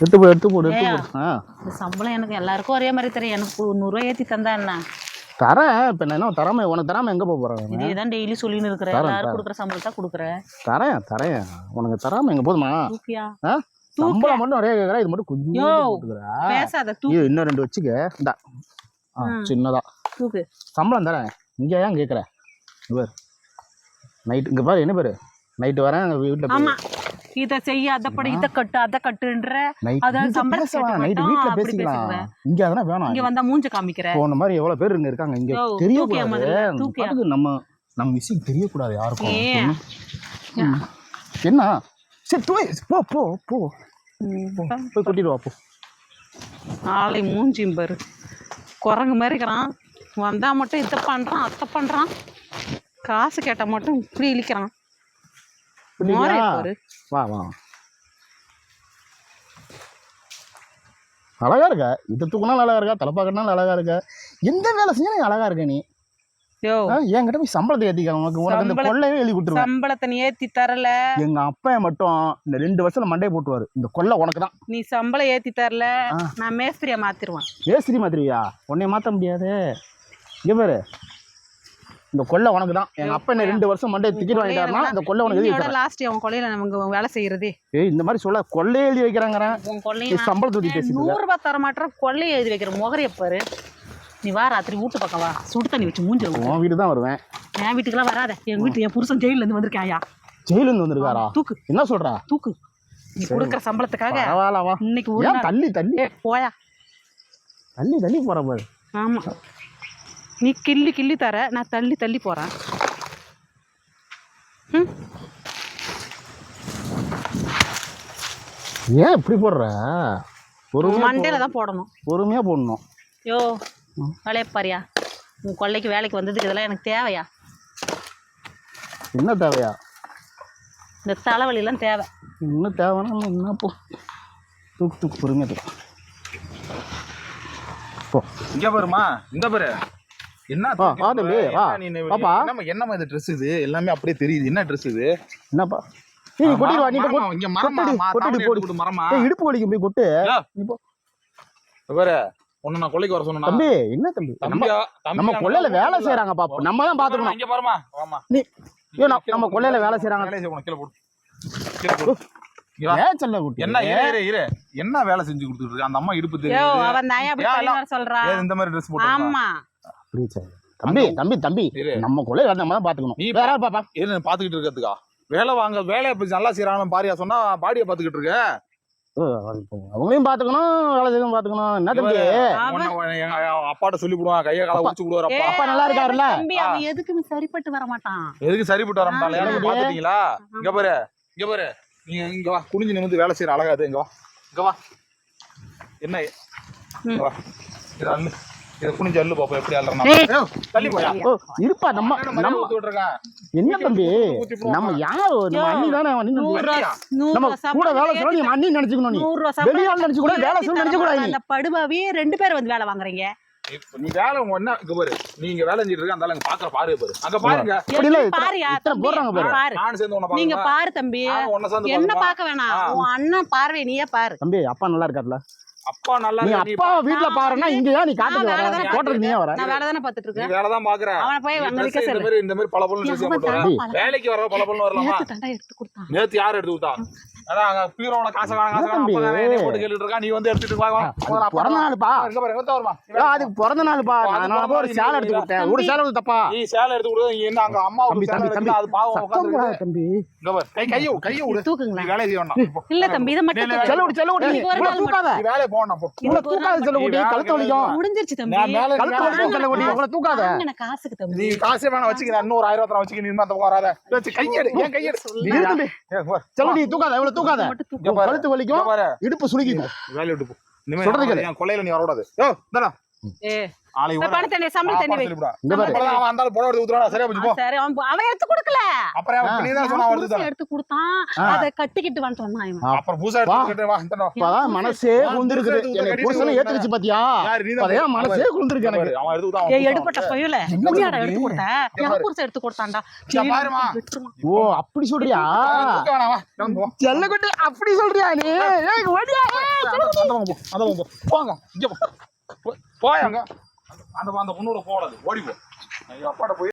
எடுத்து போடு எடுத்து போடு எடுத்து. போடு. ஆ. இந்த சம்பளம் எனக்கு எல்லாருக்கும் ஒரே மாதிரி தெரியும் எனக்கு நூறுரூவா ஏற்றி தந்தா என்ன? தரேன். இப்போ நான் என்ன தராம உனக்கு தராம எங்கே போக போகிறேன் இதே தான் டெய்லி சொல்லின்னு இருக்கிறேன். தரேன், எல்லாரும் தரேன். கொடுக்குற சம்பளத்தை கொடுக்குறேன் தரேன் தரேன். உனக்கு தராம எங்கே போதுமா? தூக்கியா? ஆ? சம்பளம் மட்டும் நிறைய கேட்குறேன் இது மட்டும் கொஞ்சம் யோ. போட்டுக்கிறா. பேசாத தூக்கு இது இன்னும் ரெண்டு வச்சுக்க. இந்தா. ஆ. சின்னதா. தூக்கு. சம்பளம் தரேன். இங்கே ஏன் கேட்குற பாரு. நைட்டு இங்கே பாரு என்ன பாரு? நைட்டு வரேன் வீட்டில் ஆமா. இத செய்ய அத படி இத கட்டு அத கட்டுன்ற நைட் அதாவது சம்பளம் வீட்டில் அப்படி பேசிக்கலாம். இங்கே அதெல்லாம் வேணாம். இங்க வந்தா மூஞ்ச காமிக்கிற. போன மாதிரி எவ்வளோ பேர் இங்கே இருக்காங்க? இங்கே யோ, தூக்கியா தெரியக்கூடாது முதல்ல, நம்ம நம்ம விஷயம் தெரியக்கூடாது யாருக்கும். ஏன்? ம். என்ன? சரி தூய் போ போ போ. போய் கூட்டிட்டு வா போ. ஆளை மூஞ்சியும் பாரு. குரங்கு மாதிரி இருக்கிறான். வந்தா மட்டும் இதை பண்றான் அத்தை பண்றான். காசு கேட்டா மட்டும் இப்படி இழிக்கிறான்? மோரைய பாரு. வா வா அழகா இருக்க. இது தூக்கினாலும் அழகா இருக்கா தலைப்பாக்கட்டினாலும் அழகா இருக்க? எந்த வேலை செஞ்சாலும் அழகா இருக்க நீ. என்கிட்ட போய் சம்பளத்தை ஏத்திக்க உனக்கு உனக்கு சம்பள- கொள்ளையே எழுதி கொடுத்துருவேன். சம்பளத்தை நீ ஏத்தி தரல. எங்க அப்பா மட்டும் இந்த ரெண்டு வருஷத்துல மண்டையை போட்டுவாரு. இந்த கொள்ளை உனக்கு தான். நீ சம்பளம் ஏத்தி தரல. நான் மேஸ்திரியா மாத்திருவேன். ஏசிரி மாதிரியா உன்னை மாத்த முடியாது. பாரு. இந்த கொள்ளை உனக்கு தான் எங்க அப்பா என்ன ரெண்டு வருஷம் மண்டையை டிக்கெட் வாங்கிட்டாருன்னா இந்த கொள்ளை உனக்கு லாஸ்ட் அவன் கொள்ளையில நமக்கு வேலை செய்யறதே. ஏய் இந்த மாதிரி சொல்ல கொள்ளையே எழுதி வைக்கிறாங்கிறேன். உன் நீ கொள்ளையும் சம்பளத்தை பத்தி இருக்க. நூறு ரூபாய் தர மாட்டேற கொள்ளையை எழுதி வைக்கிற முகரைய பாரு. நீ வா ராத்திரி வீட்டு பக்கம் வா. சுடு தண்ணி வச்சு ஊத்து. உன் வீடு தான் வருவேன். என் வீட்டுக்கெல்லாம் வராத. என் வீட்டு என் புருஷன் ஜெயில இருந்து வந்திருக்காயா ஜெயில இருந்து வந்திருக்காரா? தூக்கு. என்ன சொல்றா? தூக்கு. நீ கொடுக்குற சம்பளத்துக்காக இன்னைக்கு தள்ளி தள்ளி? போயா. தள்ளி தள்ளி போற பாரு. ஆமா. நீ கிள்ளி கிள்ளி தர நான் தள்ளி தள்ளி போறேன். ம்? ஏன் இப்படி போடுற? மண்டையில தான் போடணும். பொறுமையா போடணும். யோ வேலையை பாரியா உன் கொள்ளைக்கு வேலைக்கு வந்ததுக்கு இதெல்லாம் எனக்கு தேவையா? என்ன தேவையா? இந்த தலைவலிலாம் தேவை. என்ன தேவைன்னா என்ன போ. தூக்கு தூக்கு பொறுமையா தூக்கு. போ. இங்க பாருமா இந்த பாரு. என்ன தூக்கி வா போடுற? தம்பி, வா. என்ன நீ வாப்பா. என்னம்மா என்னம்மா இது ட்ரெஸ் இது? எல்லாமே அப்படியே தெரியுது. என்ன ட்ரெஸ் இது? என்னப்பா? நீ கொட்டிடு வா நீ மரமா, இங்க மரமா கொட்டுடி, போடு. ஏய் இடுப்பு வலிக்கும் போய் கொட்டு. பாரு உன்னை நான் கொல்லைக்கு வர சொன்னா தம்பி என்ன தம்பி? நம்ம நம்ம கொள்ளையில வேலை. செய்யறாங்க பாப்பா. நம்ம தான் பாத்துக்கணும். இங்க பாருமா வாமா நீ ஐயோ நம்ம- நம்ம கொள்ளையில வேலை செய்யறாங்க வேலையை செய்ய உனக்கு கீழே போடு. கீழே குட்டி? என்ன இரு இரு என்ன வேலை செஞ்சு கொடுத்துட்டு இருக்க? அந்த அம்மா இடுப்பு ஏன் இந்த மாதிரி ட்ரெஸ் போட்டு ஆமா. அப்படி சரி. தம்பி தம்பி. தம்பி. நம்ம கொள்ளையில நம்ம தான் பாத்துக்கணும் நீ வேற யார் பாப்பா. இரு பாத்துக்கிட்டு இருக்கிறதுக்கா. வேலை வாங்க வேலையை இப்ப நல்லா செய்யறாங்க பாரியா சொன்னா பாடியை பாத்துக்கிட்டு இருக்க. அவங்களையும் பாத்துக்கணும் வேலை செய்யவும் பாத்துக்கணும் என்ன தம்பி? அப்பாட்ட சொல்லி விடுவான் கையை காலை உடிச்சு விடுவார் அப்பா. அப்பா நல்லா இருக்காருல்ல? தம்பி அவன் எதுக்குமே சரிப்பட்டு வர மாட்டான். எதுக்கு சரிப்பட்டு வர ஆமா. எனக்கு பாத்துட்டீங்களா இங்க பாரு இங்க பாரு. நீங்க இங்க வா குனிஞ்சு நிமிந்து வேலை செய்யற அழகாது இங்க வா. இங்க வா. என்ன? இங்க வா. இது அள்ளு இதை குனிஞ்சு அள்ளு பாப்போம் எப்படி அள்ளுறா ஏய். தள்ளி போயா ஓ இருப்பா நம்ம நம்ம ஊத்தி விட்டுருக்கேன் என்ன தம்பி. நம்ம யார்? நம்ம அண்ணி தானே அண்ணி நம்ம கூட வேலை செய்யணும் நீ அண்ணி நினைச்சுக்கணும் நீ. நூறு ரூபா சம்பளம் வெளியாள் நினைச்சு கூட வேலை செய்யணும் நினைச்சு கூட நீ அந்த படுபாவே ரெண்டு பேர் வந்து வேலை வாங்குறீங்க. இப்ப நீ வேலை உங்க என்ன இங்க பாரு. நீங்க வேலை செஞ்சுட்டு இருக்க அந்த ஆளு அங்க பாக்குற பாரு பாரு. அங்க பாருங்க. பாரு. நீங்க பாரு தம்பி. என்ன. பார்க்க வேணாம். உன் அண்ணன் பார்வை நீயே பாரு. தம்பி அப்பா நல்லா இருக்காருல்ல அப்பா நல்லா நீ அப்பா வீட்டுல நான் பாருன்னா இங்க ஏன் நீ காட்டுக்கு வர தோட்டத்துக்கு நீ வர நான் வேலை தானே பார்த்துட்டு நீ இருக்கேன். வேலை தான் பாக்குற. அவனை போய் அங்க நிக்க இந்த மாதிரி இந்த மாதிரி பல பொருள் ட்ரெஸ் வேலைக்கு வர. பல பொருள் வரலாமா நேத்து தாண்டா எடுத்து கொடுத்தான். நேத்து யார் எடுத்து கொடுத்தா? அதான் காசை காசை போட்டு கேட்டுட்டு இருக்கா நீ வந்து எடுத்துட்டு வா பிறந்த. நாளுப்பா. இங்க பாரு வருமா அதுக்கு பிறந்த நாளுப்பா. நான் ஒரு சேலை எடுத்து கொடுத்தேன். தம்பி. ஒரு சேலை வந்து தப்பா நீ சேலை எடுத்து கொடு நீ என்ன அங்க அம்மா தம்பி ஒரு சேலை தம்பி தம்பி எடுத்து அது பாவம் சத்தம் உட்கார்ந்து போடாத தம்பி. இங்க பாரு. கை கையை கையை விடு. இல்ல தம்பி இதை மட்டும். செல்ல விடு செல்ல விடு இவ்வளவு தூக்காத. நீ வேலையை போகணும் போ. இவ்வளவு தூக்காத செல்ல வேலை கழுத்து வலிக்கும். முடிஞ்சிருச்சு தம்பி. நான் மேல கழுத்து வலிக்கும் செல்ல விட்டு இவ்வளவு தூக்காத. வாங்கின காசுக்கு நீ தம்பி காசே வேணாம் வச்சுக்க இன்னொரு ஆயிரம் ரூபாய் வச்சுக்க நீ அந்த பக்கம் வராத வச்சு கையெடு ஏன் கையெடு நீ தம்பி. செல்ல நீ தூக்காத. இவ்வளவு தூக்காத. கழுத்து வலிக்கும் இடுப்பு சுருக்கிக்கும் வேலையை விட்டு போ. இனிமே சொல்றது கொள்ளையில நீ வரக்கூடாது ஏ. ஆளை பணம் தண்ணி சம்பளம் தண்ணி வை. இங்க பாரு. அப்புறம் அவன் அந்த ஆளு புடவை எடுத்து ஊத்துறானா? சரியா போச்சு போ சரி அவன் அவன் எடுத்து கொடுக்கல. அப்புறம் அவன் நீ தான் சொன்னா அவன் வருது புருஷன் எடுத்து கொடுத்தான். அதை கட்டிக்கிட்டு வந்தான் இவன். அப்புறம். எடுத்து வா. மனசே குளிர்ந்துருக்குது. எடுத்து எனக்கு ஏத்துக்கிச்சு பாத்தியா? மனசே எனக்கு. அவன் ஊத்தான், ஏய் எடுப்பட்ட பையல? எடுத்து கொடுத்த? எடுத்து கொடுத்தான்டா. ஓ அப்படி சொல்றியா? அப்படி சொல்றியா நீ? ஏய், ஓடியா, போ போ. போங்க இங்க போ. அந்த அந்த பொண்ணோட போடாது. ஓடிப்போம் எங்கள் அப்பாட்ட போய்